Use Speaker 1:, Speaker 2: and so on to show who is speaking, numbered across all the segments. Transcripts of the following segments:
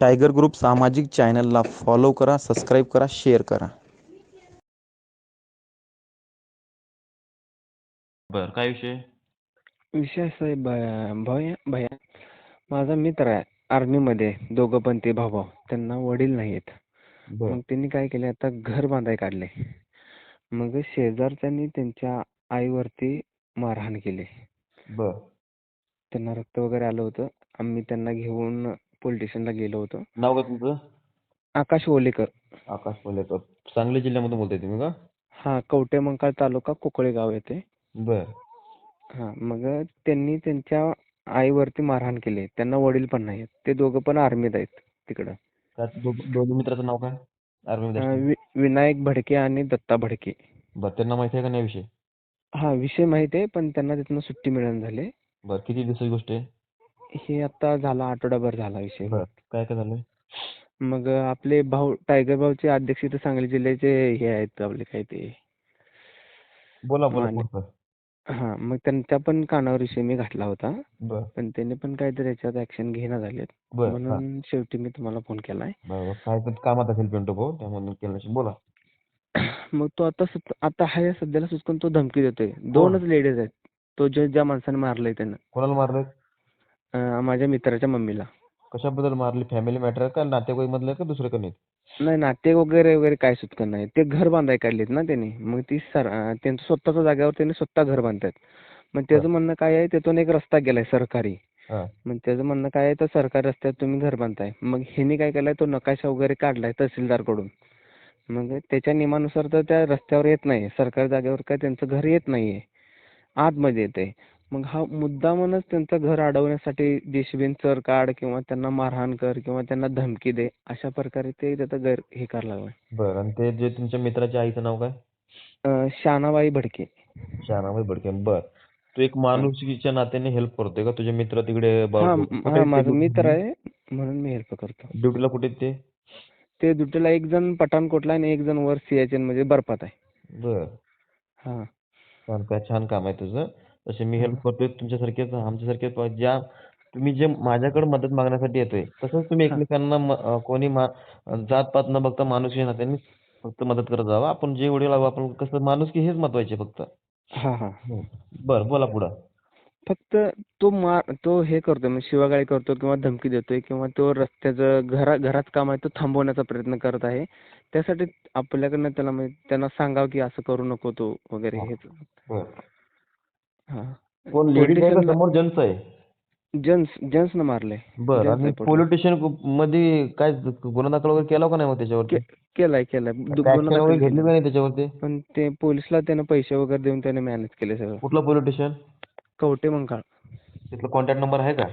Speaker 1: Tiger group सामाजिक चॅनलला follow करा सबस्क्राईब करा शेअर करा.
Speaker 2: बर काय विषय?
Speaker 3: विषय भ- भैया भैया माझा मित्र आहे आर्मीमध्ये. दोघं पण ते भाऊ भाऊ. त्यांना वडील नाही आहेत
Speaker 2: बर.
Speaker 3: मग त्यांनी काय केले आता घर बांधाय काढले मग शेजारच्यांनी त्यांच्या आईवरती मारहाण केली. त्यांना रक्त वगैरे आलं होतं. आम्ही त्यांना घेऊन पोलीस स्टेशनला गेलो होतो.
Speaker 2: नाव काय तुमचं?
Speaker 3: आकाश ओलेकर
Speaker 2: आकाश कोल्हेकर सांगली जिल्ह्यामधून बोलताय तुम्ही का?
Speaker 3: हा कवटेमंकाळ तालुका कोकळे गाव येते
Speaker 2: बर.
Speaker 3: हा मग त्यांनी त्यांच्या आईवरती मारहाण केली. त्यांना वडील पण नाही आहेत ते दोघं पण आर्मीत आहेत तिकडं.
Speaker 2: काय दो- दोन्ही मित्राचं नाव काय? आर्मी मध्ये
Speaker 3: अं,
Speaker 2: असतात.
Speaker 3: वि- विनायक भडके आणि दत्ता भडके.
Speaker 2: बर त्यांना माहिती आहे का नाही विषय?
Speaker 3: हा विषय माहिती आहे पण त्यांना तिथनं सुट्टी मिळेना झाली
Speaker 2: बर किती दिवसाची गोष्ट आहे?
Speaker 3: हे आता झाला आठवडाभर झाला विषय.
Speaker 2: बर. काय काय झालंय?
Speaker 3: मग आपले भाऊ टायगर भाऊचे अध्यक्ष इथं सांगली जिल्ह्याचे हे आहेत आपले काय ते.
Speaker 2: बोला बोला.
Speaker 3: हा मग त्यांच्या पण कानावर विषय मी घातला होता.
Speaker 2: बर.
Speaker 3: पण त्यांनी पण काहीतरी याच्यात ऍक्शन घेणं झालेत.
Speaker 2: बर हा.
Speaker 3: म्हणून शेवटी मी तुम्हाला फोन केलाय.
Speaker 2: बर बर. काय तर कामात असेल पिंटू भाऊ? त्यामधून केलं नसेल बोला.
Speaker 3: मग तो आता सुत- आता हाय सध्याला सुचकून तो धमकी देतोय. दोनच लेडीज आहेत. तो जे ज्या माणसाने मारलंय त्यानं.
Speaker 2: कोणाला मारलं
Speaker 3: अं, माझ्या मित्राच्या मम्मीला.
Speaker 2: कशाबद्दल मारली? फॅमिली मॅटर का? नातेवाईक मधलं का दुसरं कोणी?
Speaker 3: नाही नाते वगैरे वगैरे काय सुटकं नाही. ते घर बांधाय काढलेत ना त्यांनी. मग ती सर अं, त्यांचं स्वतःच्या जागेवर त्यांनी स्वतः घर बांधतायत मग त्याचं म्हणणं काय आहे? तिथून एक रस्ता गेलाय सरकारी.
Speaker 2: हा.
Speaker 3: मग त्याचं म्हणणं काय आहे? तर सरकारी रस्त्यात तुम्ही घर बांधताय. मग ह्यांनी काय केलंय? तो नकाशा वगैरे काढलाय तहसीलदारकडून. मग त्याच्या नियमानुसार तर त्या रस्त्यावर येत नाही सरकारी जागेवर काय त्यांचं घर येत नाहीये. आतमध्ये येते मग हा मुद्दामूनच त्यांचं घर अडवण्यासाठी जेसीबीन चर काढ किंवा त्यांना मारहाण कर किंवा त्यांना धमकी दे अशा प्रकारे ते त्याचं गैर हे करायला लागलाय
Speaker 2: बर आणि ते जे तुमच्या मित्राच्या आईचं नाव काय?
Speaker 3: अं, शानाबाई भडके.
Speaker 2: शहाणाबाई भडके. बर. तू एक माणुसकीच्या नात्याने हेल्प करतोय का? तुझे मित्र तिकडे
Speaker 3: हा हा माझा मित्र आहे म्हणून मी हेल्प करतो.
Speaker 2: ड्युटीला कुठे आहेत ते?
Speaker 3: ते दुटीला एक जण पठाणकोटला आणि एक जण वर सियाचेन मध्ये बर्फात आहे.
Speaker 2: बर.
Speaker 3: हा.
Speaker 2: छान काय छान काम आहे तुझं. तसे मी हेल्प करतोय तुमच्यासारखेच आमच्यासारखेच ज्या तुम्ही जे माझ्याकडे मदत मागण्यासाठी येतोय तसंच तुम्ही
Speaker 3: हा.
Speaker 2: एकमेकांना म- अं, कोणी मा जात पात न बघता माणुसकी नात्याने फक्त मदत करत जावं. आपण जे वडील आहोत आपण कसं माणुसकी हेच महत्त्वाचे फक्त.
Speaker 3: हा हा.
Speaker 2: बर बोला पुढं.
Speaker 3: फक्त तो मार तो हे करतोय म्हणजे शिवागाळी करतो किंवा धमकी देतोय किंवा तो रस्त्याचं घरा घरात काम आहे तो थांबवण्याचा प्रयत्न करत आहे. त्यासाठी आपल्याकडनं त्याला म्हणजे त्यांना सांगावं की असं करू नको तो वगैरे
Speaker 2: हा.
Speaker 3: हेच.
Speaker 2: बर.
Speaker 3: हा
Speaker 2: कोण लेडीज आहे का समोर जेंट्स आहे?
Speaker 3: जेंट्स जेंट्सनं मारलंय.
Speaker 2: बर
Speaker 3: Gents
Speaker 2: आणि
Speaker 3: आहे police.
Speaker 2: पोलीस स्टेशनमध्ये काय गुन्हा दाखल वगैरे केला का नाही मग त्याच्यावरती?
Speaker 3: के- केलाय केलाय. दु-
Speaker 2: काय
Speaker 3: गुन्हा
Speaker 2: वगैरे
Speaker 3: दाखल
Speaker 2: घेतली का. नाही त्याच्यावरती?
Speaker 3: पण ते पोलिसला त्यानं पैसे वगैरे देऊन त्याने मॅनेज केले सगळं.
Speaker 2: कुठलं पोलीस स्टेशन
Speaker 3: कवटे मंकाळ.
Speaker 2: तिथला कॉन्टॅक्ट नंबर आहे का?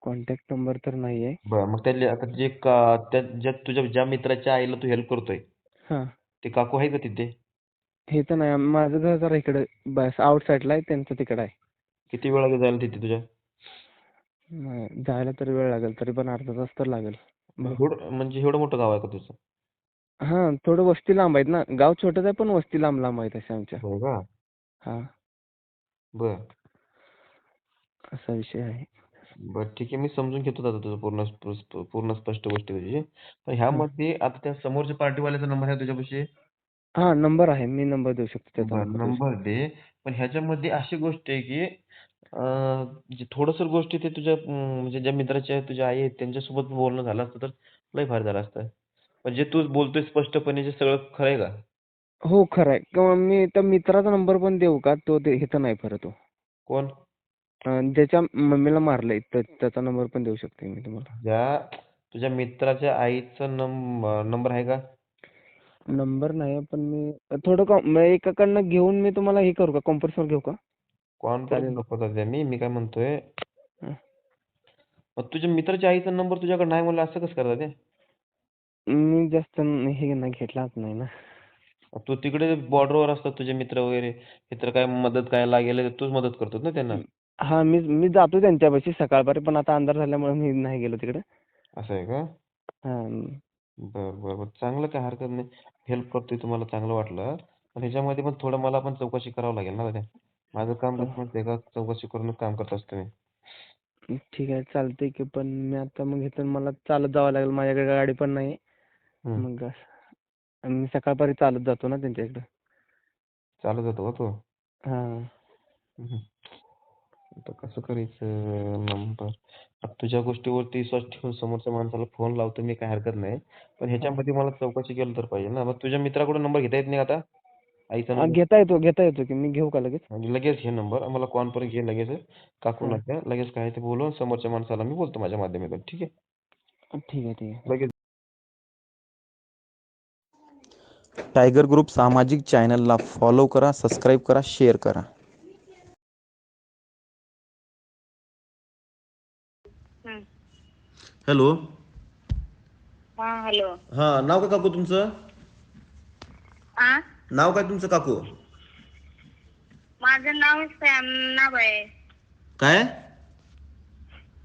Speaker 3: कॉन्टॅक्ट नंबर तर नाहीये
Speaker 2: बर मग त्यातले आता जे का- त्या ज्या तुझ्या ज्या मित्राच्या आईला तू हेल्प करतोय
Speaker 3: हा.
Speaker 2: ते काकू आहे का तिथे?
Speaker 3: हे तर नाही. माझं घर जरा इकडे बस आउट साईडला आहे त्यांचं तिकडे आहे.
Speaker 2: किती वेळ लागेल जायला तिथे तुझ्या?
Speaker 3: नाही, जायला तर वेळ लागेल तरी पण अर्धा तास तर लागेल.
Speaker 2: एवढं म्हणजे एवढं मोठं गाव आहे का तुझं?
Speaker 3: हा थोडं वस्ती लांब आहेत ना. गाव छोटंच आहे पण वस्ती लांब लांब आहेत अशा आमच्या.
Speaker 2: हो का?
Speaker 3: हा.
Speaker 2: बर.
Speaker 3: असा विषय आहे.
Speaker 2: बर ठीक आहे. मी समजून घेतो आता तुझं पूर्ण स्प- पूर्ण स्पष्ट गोष्टी तुझी. पण ह्यामध्ये आता त्या समोरच्या पार्टीवाल्याचा नंबर आहे तुझ्यापाशी?
Speaker 3: हा नंबर आहे. मी नंबर देऊ शकतो त्याचा
Speaker 2: बर
Speaker 3: number देऊ शकतो.
Speaker 2: नंबर दे. पण ह्याच्यामध्ये अशी गोष्ट आहे की अं, जे थोडंसर गोष्टी ते तुझ्या अं, म्हणजे ज्या मित्राच्या तुझ्या आई आहेत त्यांच्यासोबत बोलणं झालं असतं तर लय फार झालं असतं. पण जे तू बोलतोय स्पष्टपणे जे सगळं खरं आहे का?
Speaker 3: हो खरं आहे. किंवा मी त्या मित्राचा नंबर पण देऊ का? तो ते ह्याचा नाही खरं तो.
Speaker 2: कोण?
Speaker 3: अं, ज्याच्या मम्मीला मारलंय त्याचा नंबर पण देऊ शकते मी तुम्हाला.
Speaker 2: ज्या तुझ्या मित्राच्या आईचा नंबर आहे का?
Speaker 3: नंबर नाही पण मी थोडं कॉ- म- एकाकडनं घेऊन मी तुम्हाला हे करू का? कॉन्फरन्सवर घेऊ का?
Speaker 2: कॉन्फरन्स. नको सध्या मी मी काय म्हणतोय
Speaker 3: हं.
Speaker 2: मग तुझ्या मित्राच्या आईचा नंबर तुझ्याकडे नाही म्हणलं असं कसं करतात ते?
Speaker 3: मी जास्त न- हे नाही घेतलाच नाही ना.
Speaker 2: तू तिकडे बॉर्डरवर असतात तुझे मित्र वगैरे मित्र काय मदत काय लागेल तर तूच मदत करतोस ना त्यांना?
Speaker 3: हा मी मी जातो त्यांच्यापाशी सकाळपारी पण आता अंधार झाल्यामुळे मी नाही गेलो तिकडे.
Speaker 2: असं आहे का?
Speaker 3: हा.
Speaker 2: बर बर बर. चांगलं काय हरकत नाही. हेल्प करतोय तुम्हाला चांगलं वाटलं. पण ह्याच्यामध्ये पण थोडं मला पण चौकशी करावं लागेल ना दादा. माझं काम कसं
Speaker 3: हो.
Speaker 2: माहितीये का? चौकशी करूनच काम करत असतो मी.
Speaker 4: ठीक आहे चालतंय की पण मी आता मग इथून मला चालत जावं लागेल. माझ्याकडे गाडी पण नाही.
Speaker 2: हम्म.
Speaker 4: मग असं- मी सकाळपारी चालत जातो ना त्यांच्या इकडं
Speaker 2: चालत जातो का तू?
Speaker 4: हां.
Speaker 2: हम्म. आता कसं करायचं नंबर आता तुझ्या गोष्टीवरती विश्वास ठेवून समोरच्या माणसाला फोन लावतो मी काय हरकत नाही. पण ह्याच्यामध्ये मला चौकशी केलं तर पाहिजे ना. मग तुझ्या मित्राकडून नंबर घेता येत नाही का आता? आईचा
Speaker 4: हा,
Speaker 2: नंबर
Speaker 4: घेता येतो घेता येतो की मी घेऊ का लगेच?
Speaker 2: आणि लगेच घे नंबर मला कॉन्फरन्स घे लगेच.
Speaker 4: हं.
Speaker 2: द्या लगेच काय ते बोलून समोरच्या माणसाला मी बोलतो माझ्या माध्यमातून. ठीक आहे?
Speaker 4: ठीक आहे ठीक आहे.
Speaker 2: लगेच.
Speaker 1: टायगर ग्रुप सामाजिक चॅनलला फॉलो करा सबस्क्राईब करा शेअर करा. हॅलो.
Speaker 5: हा हॅलो.
Speaker 1: हां नाव काय काकू तुमचं?
Speaker 5: आ?
Speaker 1: नाव काय तुमचं काकू?
Speaker 5: माझं नाव श्यामनाबाई.
Speaker 1: काय?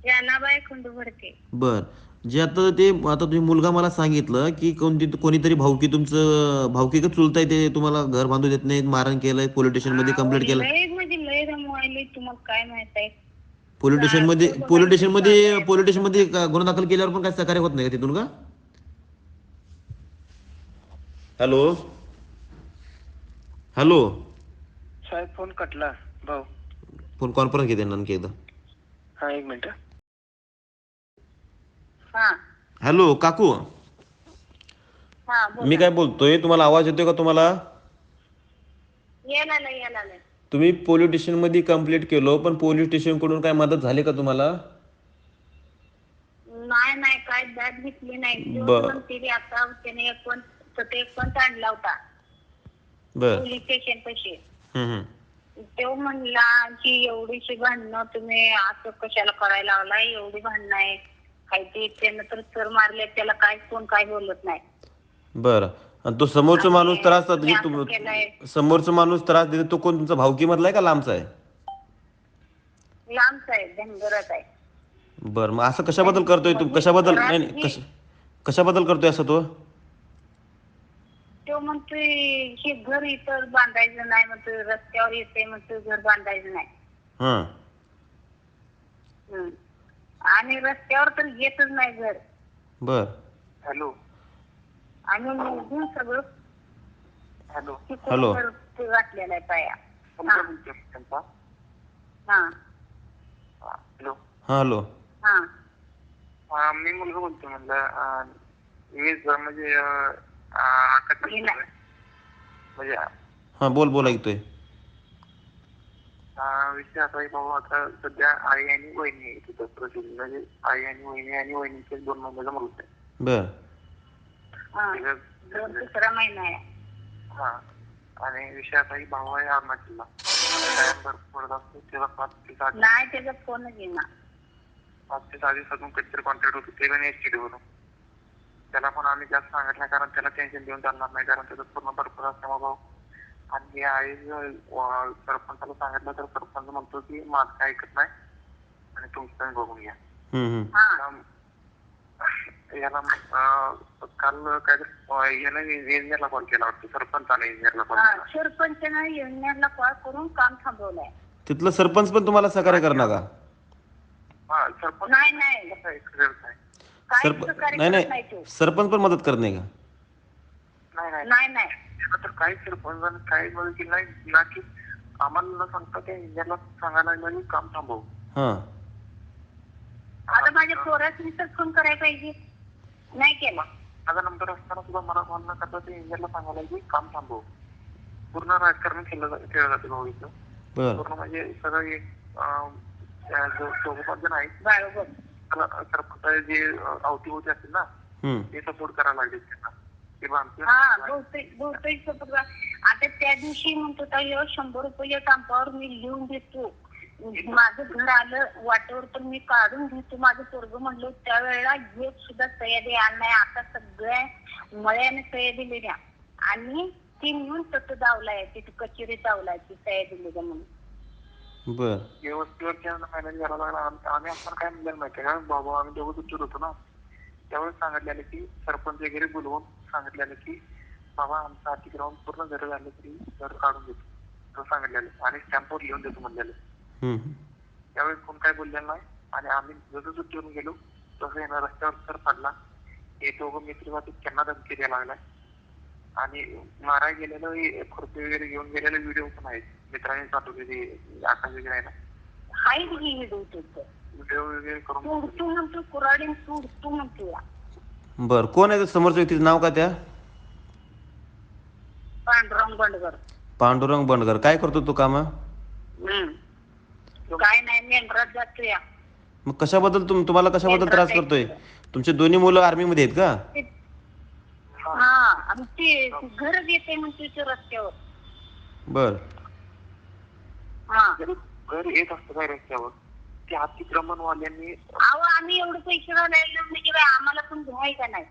Speaker 5: यानाबाई खंडू भरते
Speaker 1: बर. जे आता ते आता तुम्ही मुलगा मला सांगितलं की कोणती कोणीतरी भाऊकी तुमचं भाऊकी का चुलताय ते तुम्हाला घर बांधू देत नाहीत मारण केलंय पोलीस स्टेशनमध्ये कंप्लेंट केलं
Speaker 5: लय म्हणजे लय रमवायले तुम्हाला काय माहीत आहे?
Speaker 1: पोलीस स्टेशनमध्ये पोलीस स्टेशनमध्ये पोलीस स्टेशनमध्ये गुन्हा दाखल केल्यावर पण काय सहकार्य होत नाही का तिथून का? हॅलो? हॅलो?
Speaker 4: साहेब फोन कटला. भाऊ.
Speaker 1: फोन कॉन्फरन्स घेते आणखी एकदा.
Speaker 4: हा एक मिनिट.
Speaker 5: हा.
Speaker 1: हॅलो काकू.
Speaker 5: हा बोल.
Speaker 1: मी काय बोलतोय? तुम्हाला आवाज येतोय का तुम्हाला?
Speaker 5: यायला नाही यायला नाही.
Speaker 1: तुम्ही पोलीस स्टेशनमध्ये कंप्लेंट केलो पण पोलीस स्टेशनकडून काय मदत झाली का तुम्हाला?
Speaker 5: नाही नाही काय घेतली नाही.
Speaker 1: बर.
Speaker 5: ती आता त्याने एक पण तो ते एक पण आणला होता.
Speaker 1: बर.
Speaker 5: पोलीस स्टेशन पाशी.
Speaker 1: हम्म, हम्म.
Speaker 5: तो म्हणला की एवढीशी भांडणं तुम्ही असं कशाला करायला लागलाय? एवढी भांडणं आहे काही ते त्यानं तर सर मारले त्याला काय कोण काय बोलत नाही.
Speaker 1: बर. आणि तो समोरचा माणूस त्रास
Speaker 5: मी
Speaker 1: देतो
Speaker 5: असं केलंय.
Speaker 1: समोरचा माणूस त्रास देतो तो कोण? तुमचा भावकी मधला आहे का? लांबचा आहे?
Speaker 5: लांबच आहे आहे.
Speaker 1: बर मग असं कशाबद्दल करतोय तू? कशाबद्दल? नाही नाही. कश कशाबद्दल करतोय असं तो?
Speaker 5: तो म्हणतोय हे घर इथं बांधायचं नाही म्हणतोय रस्त्यावर येते म्हणतोय घर बांधायचं नाही.
Speaker 1: हां.
Speaker 5: हम्म. आणि रस्त्यावर तर येतच नाही घर.
Speaker 1: बर.
Speaker 4: हॅलो.
Speaker 5: आणि निघून सगळं
Speaker 4: हॅलो.
Speaker 5: घर ते घातलेलं आहे पाया. हा. हा.
Speaker 4: हॅलो.
Speaker 1: हां हॅलो.
Speaker 5: हा.
Speaker 4: हा मी मुलगा बोलतो म्हणलं अं, मी ज- म्हणजे अं, अं, आकाश
Speaker 5: गेला.
Speaker 4: म्हणजे
Speaker 1: हां बोल बोल ऐकतोय.
Speaker 4: अं, विषय असा आहे बाबा आता सध्या आई आणि वहिनी आहे तिथं. प्रसिद्ध म्हणजे आई आणि वहिनी आणि वहिनीचे दोन महिन्याचा मुलगा आहे
Speaker 1: बर.
Speaker 5: दोन तिसरा महिना आहे.
Speaker 4: हा. आणि विषय असा आहे भाऊ आहे अरुणाचलला कायम भरपूर पडत असतो त्याला पाच ते सहा
Speaker 5: नाही त्याचा फोनच येणार.
Speaker 4: पाच ते सहा दिवसातून कधीतरी कॉन्ट्रॅक्ट होतो ते पण एस वरून. त्याला पण आम्ही जास्त सांगत नाही कारण त्याला टेन्शन देऊन चालणार नाही कारण त्याचं पूर्ण भरपूर असल्यामुळे भाऊ आणि हे आहे सरपंचाला सांगितलं तर सरपंच म्हणतो की माझं काय ऐकत नाही आणि तुमचं तुम्ही बघून घ्या.
Speaker 5: हा.
Speaker 4: याला- काल काहीतरी याला इंजिनियरला कॉल केला वाटतं सरपंचाला इंजिनियरला कॉल
Speaker 5: हा
Speaker 4: केला.
Speaker 5: सरपंचानं युनियनला कॉल करून काम थांबवलंय.
Speaker 1: तिथलं सरपंच पण तुम्हाला सहकार्य करणार का?
Speaker 4: हा सरपंच
Speaker 5: नाही नाही.
Speaker 4: कसं आहे.
Speaker 5: काहीच
Speaker 1: सरप
Speaker 5: सहकार्य
Speaker 1: नाही
Speaker 5: करत
Speaker 1: नाही.
Speaker 5: तो.
Speaker 1: सरपंच पण मदत करत नाही का?
Speaker 4: नाही नाही.
Speaker 5: नाही नाही.
Speaker 4: त्याला तर काही सरपंचानं काही मदत केली नाही. ना की आम्हाला न सांगता त्या इंजिनियरला सांगायला लागलं की काम थांबव.
Speaker 1: हां.
Speaker 5: आता माझ्या पोरासनी तर फोन करायला पाहिजे. नाही केला.
Speaker 4: माझा नंबर असताना सुद्धा मला फोन न करता ते इंजिनियरला सांगायला की काम थांबव. पूर्ण राजकारण केलं जा- केलं जाते भाऊ इथं.
Speaker 1: बर.
Speaker 4: पूर्ण म्हणजे सगळं एक अं, त्या जो चौघ पाच जण आहेत
Speaker 5: बरोबर
Speaker 4: त्याला सरपंच जे अं, अवतीभोवती असतील ना
Speaker 1: हम्म.
Speaker 4: ते सपोर्ट करायला लागले त्यांना. की बा आमचं
Speaker 5: हा बहुतेक बहुतेक. आता त्या दिवशी म्हणतो ताई शंभर रुपये टांपावर मी लिहून देतो. माझं घर आलं वाटेवर तर मी काढून घेतो. माझं पोरग म्हणलं त्यावेळेला एक सुद्धा सह्यादी नाही आता सगळ्या मळ्याने सह्या दिलेल्या. आणि ती म्हणून तसं दावलाय तिथे कचेरी दावलाय ती सह्या दिलेल्या म्हणून.
Speaker 1: बर.
Speaker 4: व्यवस्थेवरती मॅनेज करायला लागला आम- आम्ही आपण काय म्हणलं माहितीये का? बाबा आम्ही दोघं दुसरं होतो ना. त्यावेळेस सांगितलेलं की सरपंच वगैरे बोलवून सांगितलेलं की बाबा आमचं अतिक्रमण पूर्ण घर झालं तरी घर काढून देतो. असं सांगितलेलं. आणि स्टॅम्पवर लिहून देतो म्हणलेलं. त्यावेळेस कोण काय बोललेलं नाही. आणि आम्ही जसं सुट्टीवरून गेलो तसं येणार रस्त्यावर सर पडला. हे दोघं मित्र होते त्यांना धमकी द्यायला लागलाय. आणि मारायला गेलेलं हे खुर्पी वगैरे घेऊन गेलेले व्हिडिओ पण आहेत. मित्रांनी पाठवले ते आकाश वगैरे आहे ना.
Speaker 5: हाय की व्हिडिओ
Speaker 4: व्हिडिओ वगैरे करून
Speaker 5: तू तू म्हणतो कुराडी तू तू म्हणतो
Speaker 1: बर कोण आहे समोरच्या व्यक्तीचं नाव का त्या?
Speaker 5: पांडुरंग बंडगर.
Speaker 1: पांडुरंग बंडगर. काय करतो तो काम?
Speaker 5: हम्म. काय नाही मेंढरात जातो या
Speaker 1: मग कशाबद्दल तुम तुम्हाला कशाबद्दल त्रास करतोय? तुमचे दोन्ही मुलं आर्मी मध्ये आहेत का?
Speaker 5: हा आणि ते घर येते म्हणते ते रस्त्यावर.
Speaker 1: बर.
Speaker 5: हा.
Speaker 4: घर येत असतं काय रस्त्यावर? ते अतिक्रमणवाल्यांनी
Speaker 5: अहो आम्ही एवढे पैसे घालायला म्हणजे काय आम्हाला पण भ्याय का नाही.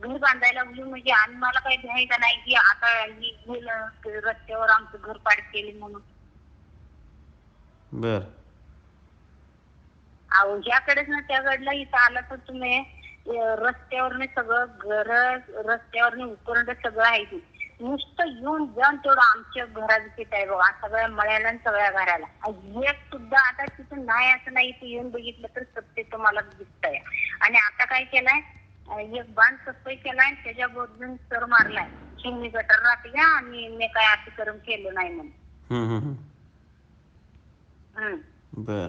Speaker 5: घर बांधायला लागलो म्हणजे आम्हाला काही भ्याय का नाही की आता ही गेलं रस्त्यावर आमचं घर पाड केले म्हणून.
Speaker 1: बर.
Speaker 5: अहो ह्याकडेच ना त्याकडला इथं आला तर तुम्ही रस्त्यावरने सगळं घर रस्त्यावरने उकरंड सगळं आहे ते. नुसतं येऊन जाऊन तेवढं आमच्या घरात तिथं आहे बघा सगळ्या मळ्याला आणि सगळ्या घराला. आणि एक सुद्धा आता तिथं नाही असं नाही इथे येऊन बघितलं तर सत्य तुम्हाला दिसतंय. आणि आता काय केलंय अं, एक बांध सफाई केलाय त्याच्या बदलून सर मारलाय. चिमणी गटर राखल्या आणि मी काय अतिक्रम केलं नाही म्हणून.
Speaker 1: हम्म, हम्म, हम्म. बर.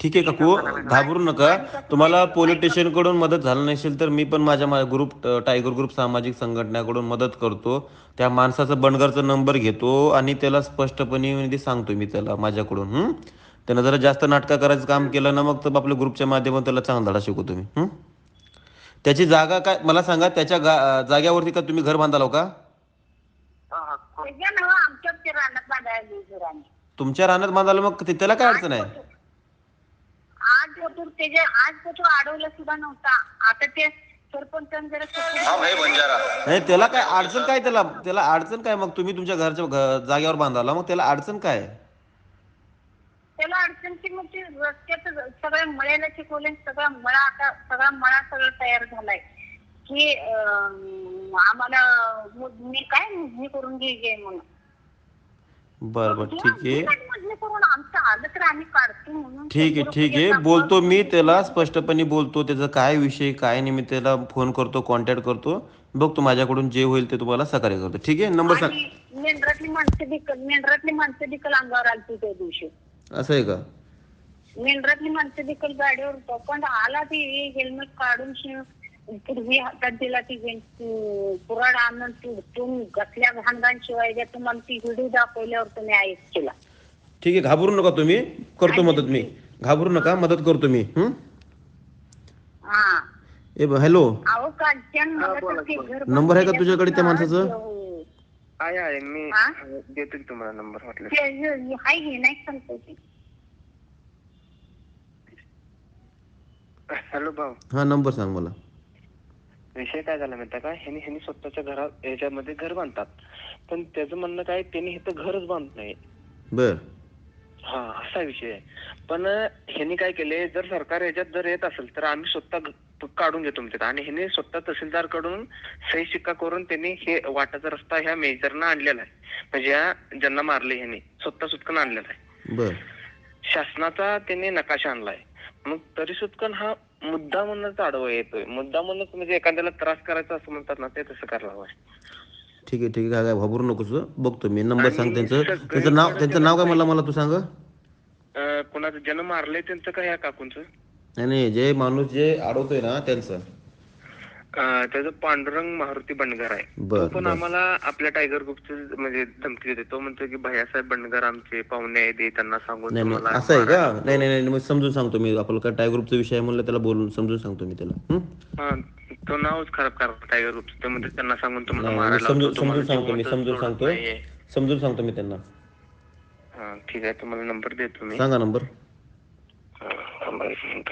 Speaker 1: ठीक आहे काकू घाबरू नका. तुम्हाला पोलीस स्टेशनकडून मदत झाली नसेल तर मी पण माझ्या ग्रुप टायगर ग्रुप सामाजिक संघटनेकडून मदत करतो. त्या माणसाचा बंडगरचा नंबर घेतो आणि त्याला स्पष्टपणे सांगतो मी त्याला माझ्याकडून हं? त्यानं जरा जास्त नाटका करायचं काम केलं ना मग तर आपल्या ग्रुपच्या माध्यमातून त्याला चांगला धडा शिकवतो मी हं? त्याची जागा काय मला सांगा त्याच्या जाग्यावरती का तुम्ही घर बांधालो का?
Speaker 5: ते रानात बांधायला
Speaker 1: तुमच्या रानात बांधालो मग ते- त्याला काय अडचण आहे?
Speaker 5: आज त्याच्या आज वतूर अडवलं सुद्धा नव्हता. आता ते सरपंचाने जरा support
Speaker 1: नाही त्याला काय अडचण काय त्याला? त्याला अडचण काय मग? तुम्ही तुमच्या घरच्या घ- जागेवर बांधाला मग त्याला अडचण काय?
Speaker 5: त्याला अडचण की मग ते रस्त्यात सगळ्या मळ्याला शिकवले सगळा मळा आता सगळा मळा सगळं तयार झालाय. की अं, आम्हाला मोजणी काय मोजणी करून घ्यायची आहे म्हणून.
Speaker 1: बर बर. ठीक आहे.
Speaker 5: काय मोजणी करून आमचं आलं तर आम्ही काढतो म्हणून.
Speaker 1: ठीक आहे ठीक आहे. बोलतो मी त्याला स्पष्टपणे बोलतो त्याचा काय विषय काय नाही. मी त्याला फोन करतो कॉन्टॅक्ट करतो. बघतो माझ्याकडून जे होईल ते तुम्हाला सहकार्य करतो. ठीक आहे? नंबर सांग.
Speaker 5: मेंढरातली माणसं देखील मेंढरातली माणसं देखील अंगावर आलती त्या दिवशी.
Speaker 1: असं आहे का?
Speaker 5: मेंढरातली माणसं देखील गाडीवर होतो. पण आला ती हेल्मेट काढून पूर्वी हातात दिला ती कुराड आणून तुम कसल्या घाणघाण शिवाय द्या तुम्हाला ती व्हिडिओ दाखवल्यावर तुम्ही ऐक केला.
Speaker 1: ठीक आहे घाबरू नका तुम्ही. करतो मदत मी. घाबरू नका मदत करतो मी. हं?
Speaker 5: हा.
Speaker 1: ए ब- हॅलो.
Speaker 5: अहो कालच्या मला तर ते घर
Speaker 1: नंबर आहे का तुझ्याकडे त्या माणसाचं?
Speaker 5: हो.
Speaker 3: आहे आहे मी
Speaker 5: हा?
Speaker 3: देतो की तुम्हाला नंबर वाटलं
Speaker 5: ते हे- हे हाय हे नाही सांगतो ते
Speaker 3: हॅलो भाऊ.
Speaker 1: हा नंबर सांग मला.
Speaker 3: विषय काय झाला माहिती का? ह्यांनी ह्यांनी स्वतःच्या घरात ह्याच्यामध्ये घर बांधतात. पण त्याचं म्हणणं काय त्यांनी इथं घरच बांधत नाही.
Speaker 1: बर.
Speaker 3: हा असा विषय आहे. पण ह्यांनी काय केले जर सरकार याच्यात जर येत असेल तर आम्ही स्वतः घ- काढून घेतो तुमच्यात आणि ह्यांनी स्वतः तहसीलदारकडून सही शिक्का करून त्यांनी हे वाटाचा रस्ता ह्या मेजरनं आणलेला आहे. म्हणजे या ज्यांना मारले ह्यांनी स्वतः सुटकन आणलेला आहे.
Speaker 1: बर.
Speaker 3: शासनाचा त्यांनी नकाशा आणलाय. मग तरी सुटकन हा मुद्दा म्हणूनच आडवा येतोय. मुद्दा म्हणूनच म्हणजे एखाद्याला त्रास करायचा असं म्हणतात ना ते तसं करायला हवंय
Speaker 1: ठीक आहे ठीक आहे. काय काय घाबरू नकोस बघतो मी. नंबर सांग त्यांचं त्यांचं नाव त्यांचं नाव काय मला मला तू सांग
Speaker 3: कोणाचं ज्यानं मारलंय त्यांचं काय ह्या काकूंचं?
Speaker 1: नाही नाही. जे माणूस जे अडवतोय ना त्यांचं.
Speaker 3: त्याचं पांडुरंग मारुती बंडगर आहे.
Speaker 1: बर,
Speaker 3: तो पण
Speaker 1: बर.
Speaker 3: आम्हाला आपल्या टायगर ग्रुपचे म्हणजे धमकी देतो तो म्हणतो की भैयासाहेब बंडगर आमचे पाहुणे आहेत हे त्यांना सांगून
Speaker 1: नाही नाही
Speaker 3: तुम्हाला
Speaker 1: असं आहे का? नाही नाही नाही मग समजून सांगतो. मी आपलं काय टाय ग्रुपचा विषय आहे म्हणलं त्याला बोलून समजून सांगतो मी त्याला. हं?
Speaker 3: हा, तो नावच खराब करा टायगर ग्रुप ते म्हणजे त्यांना सांगून तुम्हाला
Speaker 1: नाही, मी
Speaker 3: मारायला
Speaker 1: समजून
Speaker 3: लावतो, तुम्हाला
Speaker 1: समजून सांगतो मी समजून
Speaker 3: सोडत
Speaker 1: सांगतो
Speaker 3: नाहीये.
Speaker 1: समजून सांगतो मी त्यांना.
Speaker 3: हा ठीक आहे. तुम्हाला नंबर देतो मी.
Speaker 1: सांगा नंबर.
Speaker 3: हा, थांबा एक मिनिट